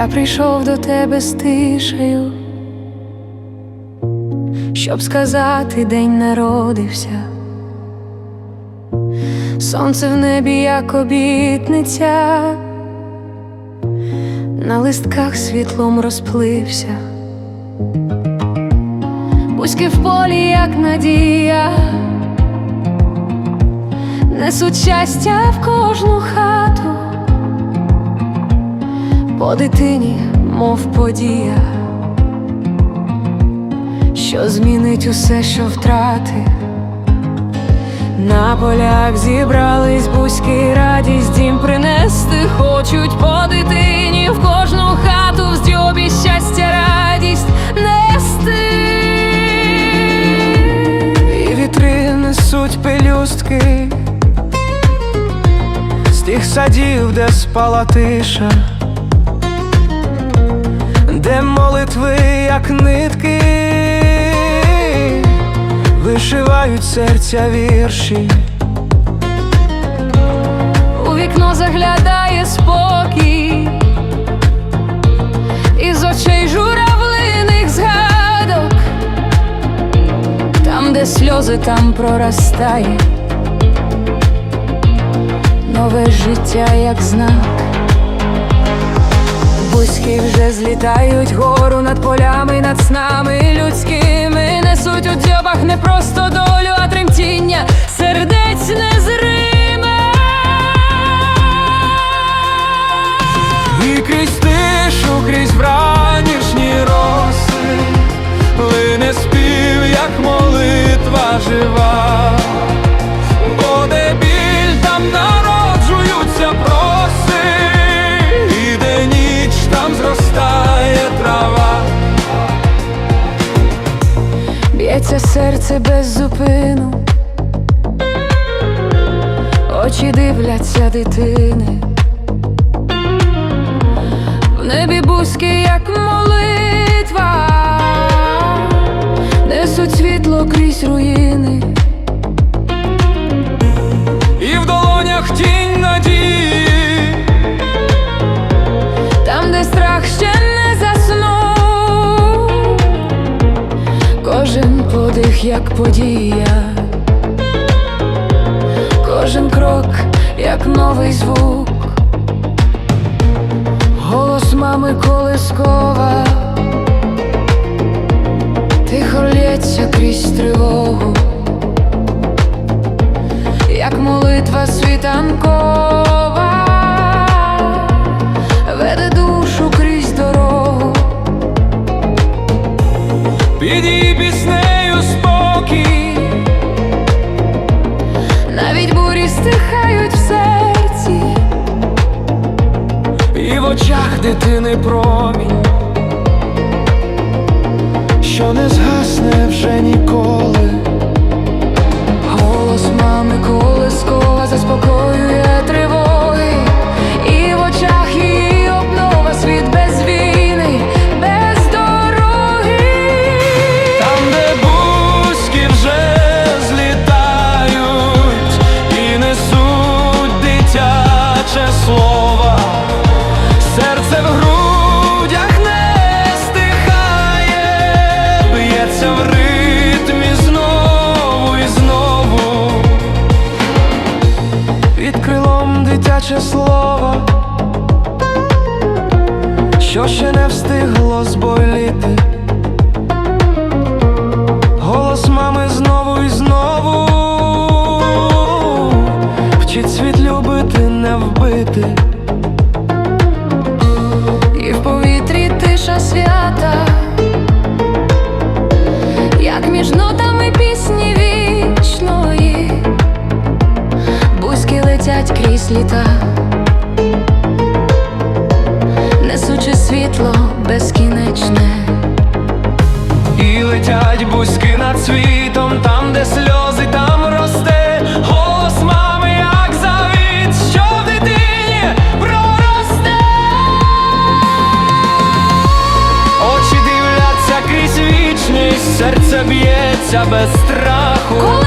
Я прийшов до тебе з тишею, щоб сказати, день народився. Сонце в небі, як обітниця, на листках світлом розплився, Бузьки в полі, як надія, несуть щастя в кожну хату, по дитині, мов подія, що змінить усе, що втратив. На полях зібрались бузьки, радість дім принести Хочуть по дитині в кожну хату в здьобі щастя, радість нести. І вітри несуть пелюстки з тих садів, де спала тиша, молитви, як нитки, вишивають серця вірші. У вікно заглядає спокій, із очей журавлиних згадок, там, де сльози, там проростає нове життя, як знак. Злітають гору над полями, над снами людськими Несуть у дзьобах не просто долю, а тремтіння сердець незриме. І крізь тишу, крізь вранішні роси, лине спів, як молитва жива, серце без зупину, очі дивляться дитини. В небі бузьки, як молитва, як подія, кожен крок, як новий звук, голос мами колискова, тихо лється крізь тривогу, дитини промінь, що не згасне вже ніколи. Встигло зболіти. Голос мами знову і знову вчить світ любити, не вбити. І в повітрі тиша свята, як між нотами пісні вічної, бузьки летять крізь літа, Б'ється без страху.